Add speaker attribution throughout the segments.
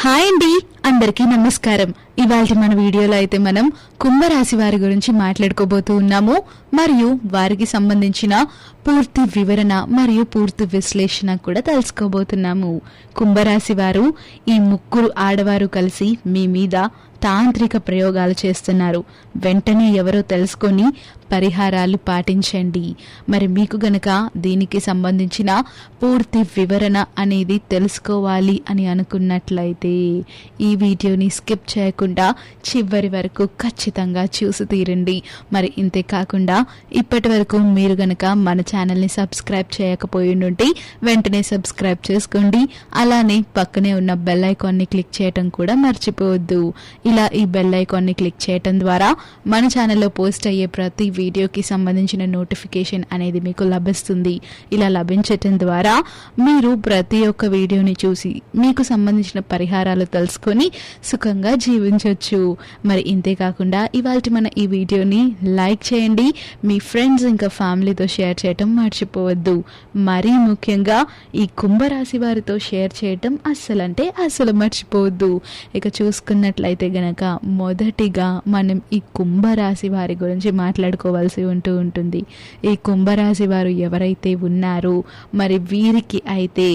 Speaker 1: Hi అండి అందరికీ నమస్కారం. ఇవాళ మన వీడియోలో అయితే మనం కుంభరాశి వారి గురించి మాట్లాడుకోబోతూ ఉన్నాము. మరియు వారికి సంబంధించిన పూర్తి వివరణ మరియు పూర్తి విశ్లేషణ కూడా తెలుసుకోబోతున్నాము. కుంభరాశి వారు ఈ ముగ్గురు ఆడవారు కలిసి మీ మీద తాంత్రిక ప్రయోగాలు చేస్తున్నారు. వెంటనే ఎవరో తెలుసుకొని పరిహారాలు పాటించండి. మరి మీకు గనక దీనికి సంబంధించిన పూర్తి వివరణ అనేది తెలుసుకోవాలి అని అనుకున్నట్లయితే ఈ వీడియోని స్కిప్ చేయకుండా చివరి వరకు ఖచ్చితంగా చూసి తీరండి. మరి ఇంతే కాకుండా ఇప్పటి వరకు మీరు గనక మన ఛానల్ని సబ్స్క్రైబ్ చేయకపోయి ఉంటే వెంటనే సబ్స్క్రైబ్ చేసుకోండి. అలానే పక్కనే ఉన్న బెల్ ఐకాన్ని క్లిక్ చేయటం కూడా మర్చిపోవద్దు. ఇలా ఈ బెల్ ఐకాన్ని క్లిక్ చేయటం ద్వారా మన ఛానల్లో పోస్ట్ అయ్యే ప్రతి వీడియోకి సంబంధించిన నోటిఫికేషన్ అనేది మీకు లభిస్తుంది. ఇలా లభించటం ద్వారా మీరు ప్రతి ఒక్క వీడియోని చూసి మీకు సంబంధించిన పరిహారాలు తెలుసుకొని సుఖంగా జీవించవచ్చు మరి ఇంతే కాకుండా ఇవాళ మన ఈ వీడియోని లైక్ చేయండి. మీ ఫ్రెండ్స్ ఇంకా ఫ్యామిలీతో షేర్ చేయటం మర్చిపోవద్దు. మరీ ముఖ్యంగా ఈ కుంభరాశి వారితో షేర్ చేయటం అస్సలంటే అస్సలు మర్చిపోవద్దు. ఇక చూసుకున్నట్లయితే గనక మొదటిగా మనం ఈ కుంభరాశి వారి గురించి మాట్లాడుకోవాల్సి ఉంటూ ఉంటుంది. ఈ కుంభరాశి వారు ఎవరైతే ఉన్నారో మరి వీరికి అయితే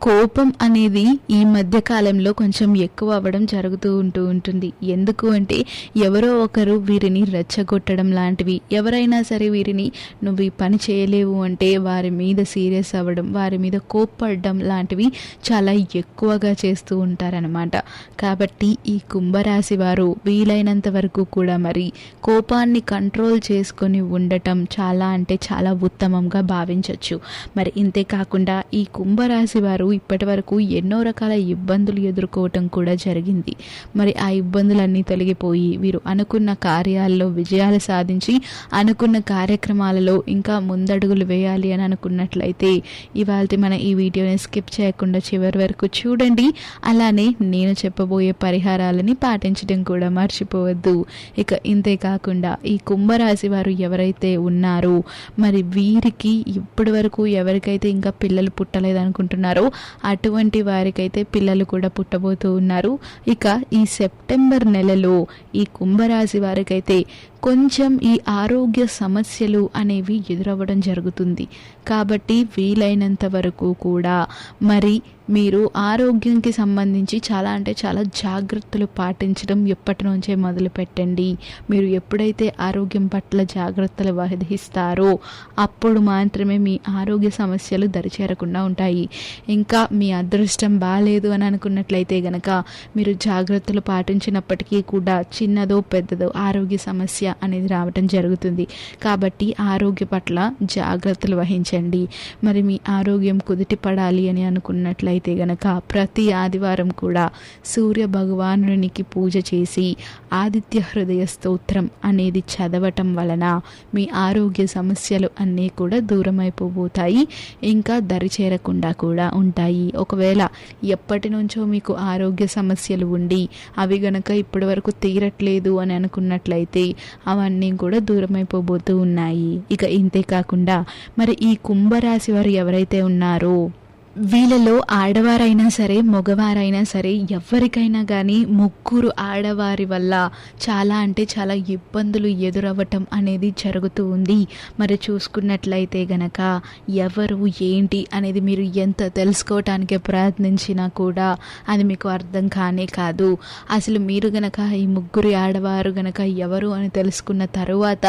Speaker 1: కోపం అనేది ఈ మధ్య కాలంలో కొంచెం ఎక్కువ అవ్వడం జరుగుతూ ఉంటూ ఉంటుంది. ఎందుకు అంటే ఎవరో ఒకరు వీరిని రెచ్చగొట్టడం లాంటివి. ఎవరైనా సరే వీరిని నువ్వు ఈ పని చేయలేవు అంటే వారి మీద సీరియస్ అవ్వడం వారి మీద కోప్పడడం లాంటివి చాలా ఎక్కువగా చేస్తూ ఉంటారనమాట కాబట్టి ఈ కుంభరాశి వారు వీలైనంత వరకు కూడా మరి కోపాన్ని కంట్రోల్ చేసుకొని ఉండటం చాలా అంటే చాలా ఉత్తమంగా భావించవచ్చు మరి ఇంతే కాకుండా ఈ కుంభరాశి వారు ఇప్పటి వరకు ఎన్నో రకాల ఇబ్బందులు ఎదుర్కోవటం కూడా జరిగింది. మరి ఆ ఇబ్బందులన్నీ తొలగిపోయి వీరు అనుకున్న కార్యాల్లో విజయాలు సాధించి అనుకున్న కార్యక్రమాలలో ఇంకా ముందడుగులు వేయాలి అని అనుకున్నట్లయితే ఇవాళ మన ఈ వీడియోని స్కిప్ చేయకుండా చివరి వరకు చూడండి. అలానే నేను చెప్పబోయే పరిహారాలని పాటించడం కూడా మర్చిపోవద్దు. ఇక ఇంతే కాకుండా ఈ కుంభరాశి వారు ఎవరైతే ఉన్నారో మరి వీరికి ఇప్పటి వరకు ఎవరికైతే ఇంకా పిల్లలు పుట్టలేదు అనుకుంటున్నారో అటువంటి వారికైతే పిల్లలు కూడా పుట్టబోతూ ఉన్నారు. ఇక ఈ సెప్టెంబర్ నెలలో ఈ కుంభరాశి వారికైతే కొంచెం ఈ ఆరోగ్య సమస్యలు అనేవి ఎదురవ్వడం జరుగుతుంది. కాబట్టి వీలైనంత వరకు కూడా మరి మీరు ఆరోగ్యంకి సంబంధించి చాలా అంటే చాలా జాగ్రత్తలు పాటించడం ఎప్పటి నుంచే మొదలు పెట్టండి మీరు ఎప్పుడైతే ఆరోగ్యం పట్ల జాగ్రత్తలు వహిస్తారో అప్పుడు మాత్రమే మీ ఆరోగ్య సమస్యలు దరిచేరకుండా ఉంటాయి. ఇంకా మీ అదృష్టం బాగాలేదు అని అనుకున్నట్లయితే గనక మీరు జాగ్రత్తలు పాటించినప్పటికీ కూడా చిన్నదో పెద్దదో ఆరోగ్య సమస్య అనేది రావటం జరుగుతుంది. కాబట్టి ఆరోగ్య పట్ల జాగ్రత్తలు వహించండి. మరి మీ ఆరోగ్యం కుదిటి పడాలి అని అనుకున్నట్లయితే గనక ప్రతి ఆదివారం కూడా సూర్య భగవానునికి పూజ చేసి ఆదిత్య హృదయ స్తోత్రం అనేది చదవటం వలన మీ ఆరోగ్య సమస్యలు అన్నీ కూడా దూరమైపోబోతాయి. ఇంకా దరి చేరకుండా కూడా ఉంటాయి. ఒకవేళ ఎప్పటి నుంచో మీకు ఆరోగ్య సమస్యలు ఉండి అవి గనక ఇప్పటి వరకు తీరట్లేదు అని అనుకున్నట్లయితే అవన్నీ కూడా దూరమైపోబోతూ ఉన్నాయి. ఇక ఇంతే కాకుండా మరి ఈ కుంభరాశి వారు ఎవరైతే ఉన్నారో వీళ్ళలో ఆడవారైనా సరే మగవారైనా సరే ఎవరికైనా కానీ ముగ్గురు ఆడవారి వల్ల చాలా అంటే చాలా ఇబ్బందులు ఎదురవ్వటం అనేది జరుగుతూ ఉంది. మరి చూసుకున్నట్లయితే గనక ఎవరు ఏంటి అనేది మీరు ఎంత తెలుసుకోవటానికి ప్రయత్నించినా కూడా అది మీకు అర్థం కానే కాదు. అసలు మీరు గనక ఈ ముగ్గురు ఆడవారు గనక ఎవరు అని తెలుసుకున్న తరువాత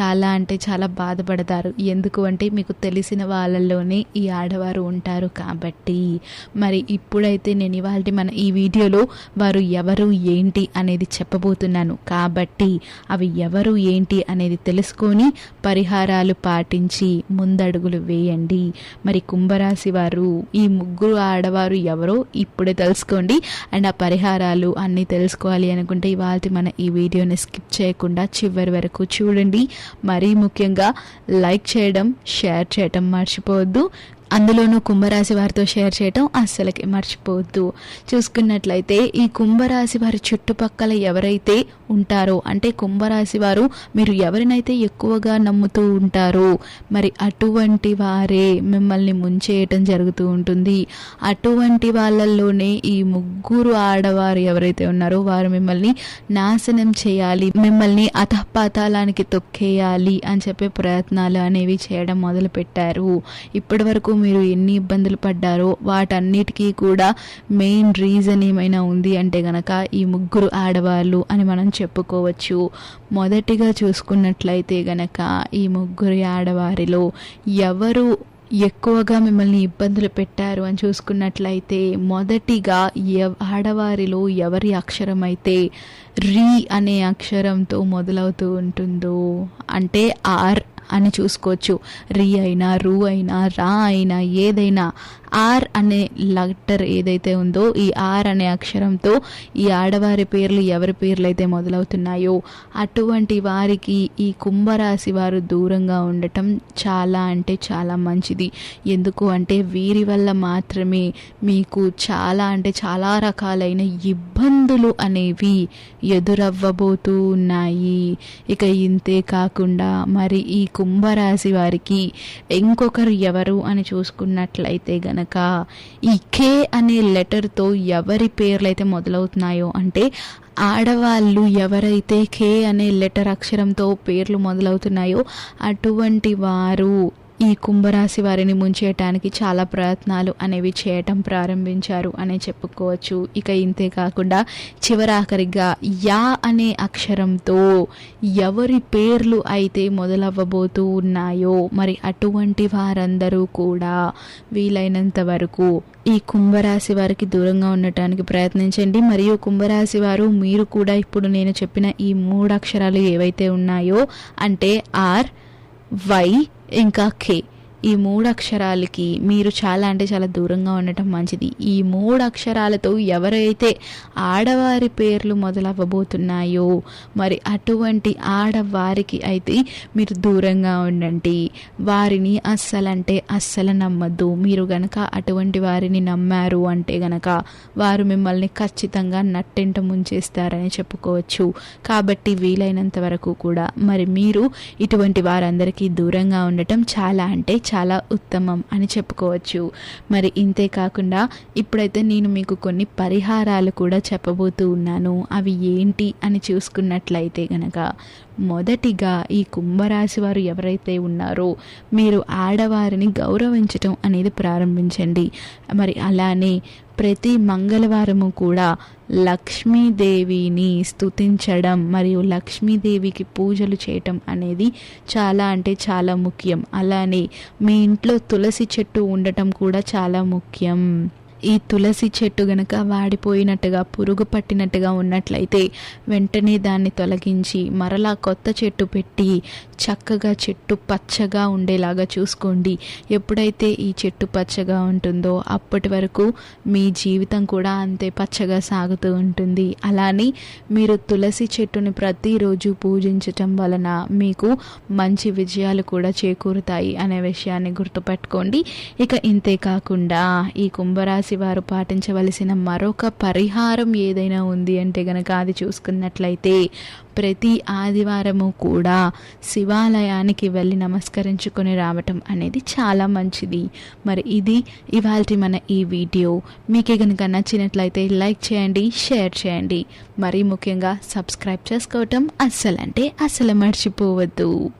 Speaker 1: చాలా అంటే చాలా బాధపడతారు. ఎందుకు అంటే మీకు తెలిసిన వాళ్ళలోనే ఈ ఆడవారు ఉంటారు కాబట్టి మరి ఇప్పుడైతే నేను ఇవాళ మన ఈ వీడియోలో వారు ఎవరు ఏంటి అనేది చెప్పబోతున్నాను. కాబట్టి అవి ఎవరు ఏంటి అనేది తెలుసుకొని పరిహారాలు పాటించి ముందడుగులు వేయండి. మరి కుంభరాశి వారు ఈ ముగ్గురు ఆడవారు ఎవరో ఇప్పుడే తెలుసుకోండి. అండ్ ఆ పరిహారాలు అన్నీ తెలుసుకోవాలి అనుకుంటే ఇవాళ మన ఈ వీడియోని స్కిప్ చేయకుండా చివరి వరకు చూడండి. మరీ ముఖ్యంగా లైక్ చేయడం షేర్ చేయడం మర్చిపోవద్దు. అందులోనూ కుంభరాశి వారితో షేర్ చేయటం అస్సలకి మర్చిపోవద్దు. చూసుకున్నట్లయితే ఈ కుంభరాశి వారి చుట్టుపక్కల ఎవరైతే ఉంటారో అంటే కుంభరాశి వారు మీరు ఎవరినైతే ఎక్కువగా నమ్ముతూ ఉంటారో మరి అటువంటి వారే మిమ్మల్ని ముంచేయటం జరుగుతూ ఉంటుంది. అటువంటి వాళ్ళల్లోనే ఈ ముగ్గురు ఆడవారు ఎవరైతే ఉన్నారో వారు మిమ్మల్ని నాశనం చేయాలి మిమ్మల్ని అతపాతాలానికి తొక్కేయాలి అని చెప్పే ప్రయత్నాలు అనేవి చేయడం మొదలు పెట్టారు ఇప్పటి వరకు మీరు ఎన్ని ఇబ్బందులు పడ్డారో వాటన్నిటికీ కూడా మెయిన్ రీజన్ ఏమైనా ఉంది అంటే గనక ఈ ముగ్గురు ఆడవాళ్ళు అని మనం చెప్పుకోవచ్చు. మొదటిగా చూసుకున్నట్లయితే గనక ఈ ముగ్గురు ఆడవారిలో ఎవరు ఎక్కువగా మిమ్మల్ని ఇబ్బందులు పెట్టారు అని చూసుకున్నట్లయితే మొదటిగా ఎవ ఆడవారిలో ఎవరి అక్షరం అయితే రీ అనే అక్షరంతో మొదలవుతూ ఉంటుందో అంటే ఆర్ అని చూసుకోవచ్చు. రీ అయినా రూ అయినా రా అయినా ఏదైనా ఆర్ అనే లెటర్ ఏదైతే ఉందో ఈ ఆర్ అనే అక్షరంతో ఈ ఆడవారి పేర్లు ఎవరి పేర్లు అయితే మొదలవుతున్నాయో అటువంటి వారికి ఈ కుంభరాశి వారు దూరంగా ఉండటం చాలా అంటే చాలా మంచిది. ఎందుకు అంటే వీరి వల్ల మాత్రమే మీకు చాలా అంటే చాలా రకాలైన ఇబ్బందులు అనేవి ఎదురవ్వబోతూ ఉన్నాయి. ఇక ఇంతే కాకుండా మరి ఈ కుంభరాశి వారికి ఇంకొకరు ఎవరు అని చూసుకున్నట్లయితే గనక ఈ కే అనే లెటర్తో ఎవరి పేర్లు అయితే మొదలవుతున్నాయో అంటే ఆడవాళ్ళు ఎవరైతే కే అనే లెటర్ అక్షరంతో పేర్లు మొదలవుతున్నాయో అటువంటి వారు ఈ కుంభరాశి వారిని ముంచేయటానికి చాలా ప్రయత్నాలు అనేవి చేయటం ప్రారంభించారు అనే చెప్పుకోవచ్చు. ఇక ఇంతే కాకుండా చివరాఖరిగా యా అనే అక్షరంతో ఎవరి పేర్లు అయితే మొదలవ్వబోతూ ఉన్నాయో మరి అటువంటి వారందరూ కూడా వీలైనంత వరకు ఈ కుంభరాశి వారికి దూరంగా ఉండటానికి ప్రయత్నించండి. మరియు కుంభరాశి వారు మీరు కూడా ఇప్పుడు నేను చెప్పిన ఈ మూడు అక్షరాలు ఏవైతే ఉన్నాయో అంటే ఆర్ వై ఇంకా కే. ఈ మూడు అక్షరాలకి మీరు చాలా అంటే చాలా దూరంగా ఉండటం మంచిది. ఈ మూడు అక్షరాలతో ఎవరైతే ఆడవారి పేర్లు మొదలవ్వబోతున్నాయో మరి అటువంటి ఆడవారికి అయితే మీరు దూరంగా ఉండండి. వారిని అస్సలంటే అస్సలు నమ్మద్దు. మీరు గనక అటువంటి వారిని నమ్మారు అంటే గనక వారు మిమ్మల్ని ఖచ్చితంగా నట్టెంట ముంచేస్తారని చెప్పుకోవచ్చు. కాబట్టి వీలైనంత వరకు కూడా మరి మీరు ఇటువంటి వారందరికీ దూరంగా ఉండటం చాలా అంటే చాలా ఉత్తమం అని చెప్పుకోవచ్చు. మరి ఇంతే కాకుండా ఇప్పుడైతే నేను మీకు కొన్ని పరిహారాలు కూడా చెప్పబోతూ ఉన్నాను. అవి ఏంటి అని చూసుకున్నట్లయితే గనక మొదటిగా ఈ కుంభరాశి వారు ఎవరైతే ఉన్నారో మీరు ఆడవారిని గౌరవించటం అనేది ప్రారంభించండి. మరి అలానే ప్రతి మంగళవారము కూడా లక్ష్మీదేవిని స్థుతించడం మరియు లక్ష్మీదేవికి పూజలు చేయటం అనేది చాలా అంటే చాలా ముఖ్యం. అలానే మీ ఇంట్లో తులసి చెట్టు ఉండటం కూడా చాలా ముఖ్యం. ఈ తులసి చెట్టు గనక వాడిపోయినట్టుగా పురుగు పట్టినట్టుగా ఉన్నట్లయితే వెంటనే దాన్ని తొలగించి మరలా కొత్త చెట్టు పెట్టి చక్కగా చెట్టు పచ్చగా ఉండేలాగా చూసుకోండి. ఎప్పుడైతే ఈ చెట్టు పచ్చగా ఉంటుందో అప్పటి వరకు మీ జీవితం కూడా అంతే పచ్చగా సాగుతూ ఉంటుంది. అలానే మీరు తులసి చెట్టుని ప్రతిరోజు పూజించటం వలన మీకు మంచి విజయాలు కూడా చేకూరుతాయి అనే విషయాన్ని గుర్తుపెట్టుకోండి. ఇక ఇంతే కాకుండా ఈ కుంభరాశి వారు పాటించవలసిన మరొక పరిహారం ఏదైనా ఉంది అంటే గనక అది చూసుకున్నట్లయితే ప్రతి ఆదివారము కూడా శివాలయానికి వెళ్ళి నమస్కరించుకొని రావటం అనేది చాలా మంచిది. మరి ఇది ఇవాళ మన ఈ వీడియో. మీకు కనుక నచ్చినట్లయితే లైక్ చేయండి షేర్ చేయండి. మరీ ముఖ్యంగా సబ్స్క్రైబ్ చేసుకోవటం అస్సలంటే అస్సలు మర్చిపోవద్దు.